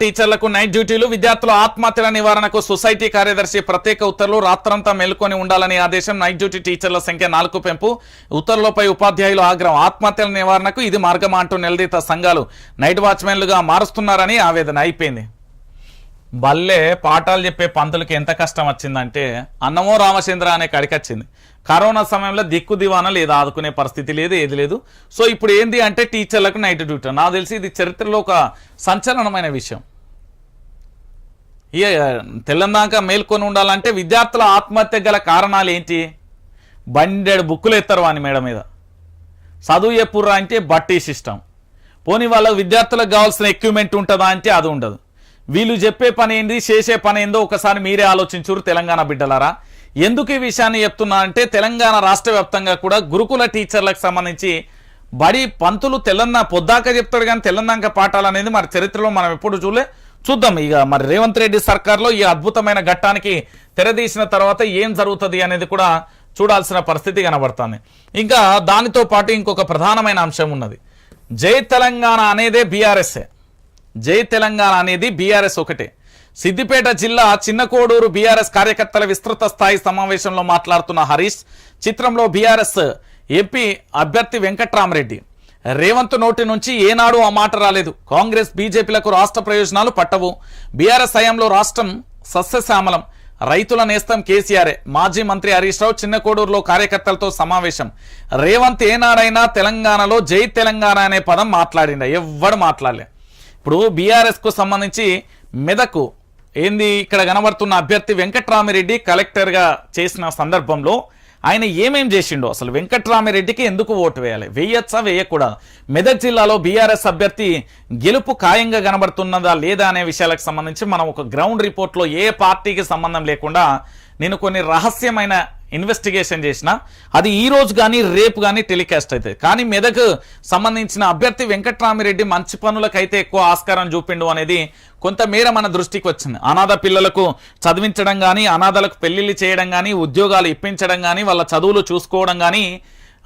టీచర్లకు నైట్ డ్యూటీలు విద్యార్థుల ఆత్మహత్యల నివారణకు సొసైటీ కార్యదర్శి ప్రత్యేక ఉత్తర్వులు రాత్రంతా మేల్కొని ఉండాలని ఆదేశం నైట్ డ్యూటీ టీచర్ల సంఖ్య నాలుగు పెంపు. ఉత్తర్వులపై ఉపాధ్యాయులు ఆగ్రహం. ఆత్మహత్యల నివారణకు ఇది మార్గం అంటూ నిలదీత సంఘాలు. నైట్ వాచ్మెన్లుగా మారుస్తున్నారని ఆవేదన. అయిపోయింది. బల్లే పాఠాలు చెప్పే పంతులకి ఎంత కష్టం వచ్చిందంటే అన్నమో రామచంద్ర అనే కడికొచ్చింది. కరోనా సమయంలో దిక్కు దివానా లేదు ఆదుకునే పరిస్థితి లేదు ఏది లేదు. సో ఇప్పుడు ఏంది అంటే టీచర్లకు నైట్ డ్యూటీ. నాకు తెలిసి ఇది చరిత్రలో ఒక సంచలనమైన విషయం. ఇక తెల్లందాక మేల్కొని ఉండాలంటే విద్యార్థుల ఆత్మహత్య గల కారణాలు ఏంటి? బండెడు బుక్కులు ఎత్తారు వాని మేడం మీద. చదువు ఎప్పుర్రా అంటే బట్టి సిస్టమ్. పోనీ వాళ్ళ విద్యార్థులకు కావాల్సిన ఎక్విప్మెంట్ ఉంటుందా అంటే అది ఉండదు. వీళ్ళు చెప్పే పని ఏంది చేసే పని ఏందో ఒకసారి మీరే ఆలోచించురు తెలంగాణ బిడ్డలారా. ఎందుకు ఈ విషయాన్ని చెప్తున్నా అంటే తెలంగాణ రాష్ట్ర వ్యాప్తంగా కూడా గురుకుల టీచర్లకు సంబంధించి బడి పంతులు తెలంగాణ పొద్దాక చెప్తాడు కానీ తెలంగాణ పాఠాలు అనేది మరి చరిత్రలో మనం ఎప్పుడు చూడలే. చూద్దాం ఇక మరి రేవంత్ రెడ్డి సర్కార్లో ఈ అద్భుతమైన ఘట్టానికి తెరదీసిన తర్వాత ఏం జరుగుతుంది అనేది కూడా చూడాల్సిన పరిస్థితి కనబడుతుంది. ఇంకా దానితో పాటు ఇంకొక ప్రధానమైన అంశం ఉన్నది. జై తెలంగాణ అనేదే బీఆర్ఎస్ఏ. జై తెలంగాణ అనేది బీఆర్ఎస్ ఒకటే. సిద్దిపేట జిల్లా చిన్నకోడూరు బీఆర్ఎస్ కార్యకర్తల విస్తృత స్థాయి సమావేశంలో మాట్లాడుతున్న హరీష్ చిత్రంలో బీఆర్ఎస్ ఎంపీ అభ్యర్థి వెంకట్రామరెడ్డి. రేవంత్ నోటి నుంచి ఏనాడు ఆ మాట రాలేదు. కాంగ్రెస్ బీజేపీలకు రాష్ట్ర ప్రయోజనాలు పట్టవు. బీఆర్ఎస్ హయాంలో రాష్ట్రం సస్యశ్యామలం. రైతుల నేస్తం కేసీఆర్ఏ మాజీ మంత్రి హరీష్ రావు చిన్నకోడూరులో కార్యకర్తలతో సమావేశం. రేవంత్ ఏనాడైనా తెలంగాణలో జై తెలంగాణ అనే పదం మాట్లాడిండ. ఎవ్వడు మాట్లాడలే. ఇప్పుడు బీఆర్ఎస్కు సంబంధించి మెదకు ఏంది ఇక్కడ కనబడుతున్న అభ్యర్థి వెంకట్రామిరెడ్డి కలెక్టర్గా చేసిన సందర్భంలో ఆయన ఏమేం చేసిండో? అసలు వెంకట్రామిరెడ్డికి ఎందుకు ఓటు వేయాలి? వేయచ్చా? వేయకూడదు? మెదక్ జిల్లాలో బీఆర్ఎస్ అభ్యర్థి గెలుపు ఖాయంగా కనబడుతున్నదా లేదా అనే విషయాలకు సంబంధించి మనం ఒక గ్రౌండ్ రిపోర్ట్లో ఏ పార్టీకి సంబంధం లేకుండా నేను కొన్ని రహస్యమైన ఇన్వెస్టిగేషన్ చేసిన అది ఈ రోజు కానీ రేపు కానీ టెలికాస్ట్ అవుతుంది కానీ మెదక్ సంబంధించిన అభ్యర్థి వెంకట్రామిరెడ్డి మంచి పనులకైతే ఎక్కువ ఆస్కారం చూపిండు అనేది కొంతమేర మన దృష్టికి వచ్చింది. అనాథ పిల్లలకు చదివించడం కానీ అనాథలకు పెళ్ళిళ్ళు చేయడం కానీ ఉద్యోగాలు ఇప్పించడం కానీ వాళ్ళ చదువులు చూసుకోవడం కానీ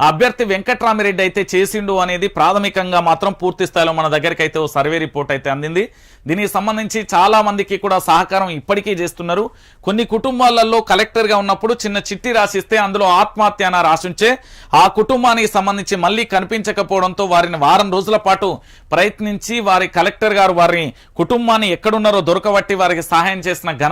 అభ్యర్థి వెంకట్రామిరెడ్డి అయితే చేసిండు అనేది ప్రాథమికంగా మాత్రం పూర్తి స్థాయిలో మన దగ్గరికి అయితే ఓ సర్వే రిపోర్ట్ అయితే అందింది. దీనికి సంబంధించి చాలా మందికి కూడా సహకారం ఇప్పటికీ చేస్తున్నారు. కొన్ని కుటుంబాలలో కలెక్టర్గా ఉన్నప్పుడు చిన్న చిట్టి రాసిస్తే అందులో ఆత్మహత్య అన రాసించే ఆ కుటుంబానికి సంబంధించి మళ్ళీ కనిపించకపోవడంతో వారిని వారం రోజుల పాటు ప్రయత్నించి వారి కలెక్టర్ గారు వారి కుటుంబాన్ని ఎక్కడున్నారో దొరకబట్టి వారికి సహాయం చేసిన ఘన